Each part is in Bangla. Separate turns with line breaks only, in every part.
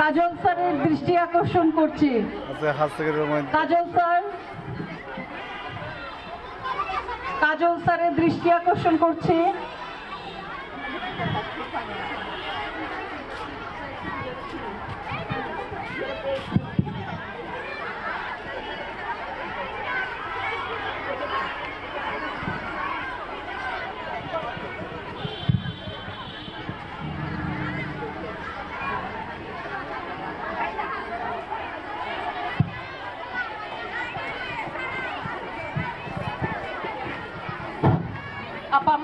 কাজল স্যারের দৃষ্টি আকর্ষণ করছি।
আচ্ছা
কাজল স্যার কাজল স্যারের দৃষ্টি আকর্ষণ করছি। আপা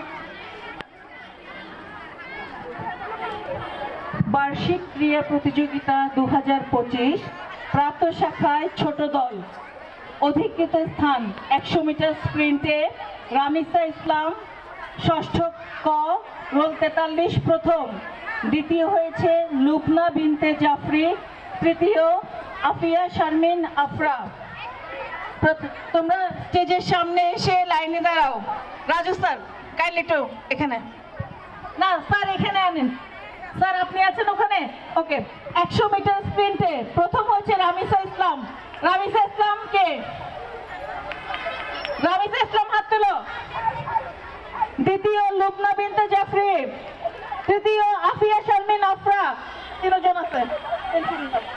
বার্ষিক ক্রীড়া প্রতিযোগিতা দু হাজার পঁচিশ প্রাপ্ত শাখায় ছোট দল। অধিকৃত স্থান একশো মিটার স্প্রিন্টে রামিসা ইসলাম, ষষ্ঠ ক রোল তেতাল্লিশ প্রথম। দ্বিতীয় হয়েছে লুবনা বিনতে জাফরি, তৃতীয় আফিয়া শারমিন আফরা। তোমরা স্টেজের সামনে এসে লাইনে দাঁড়াও। রাজু স্যার। কাইন্ডলি একটু এখানে। না, স্যার, এখানে আনেন। স্যার, আপনি আছেন ওখানে? ওকে, একশো মিটার স্প্রিন্টে। প্রথম হচ্ছে রামিসা ইসলাম। রামিসা ইসলাম কে? রামিসা ইসলাম হাত তুলো। দ্বিতীয় লুবনা বিনতে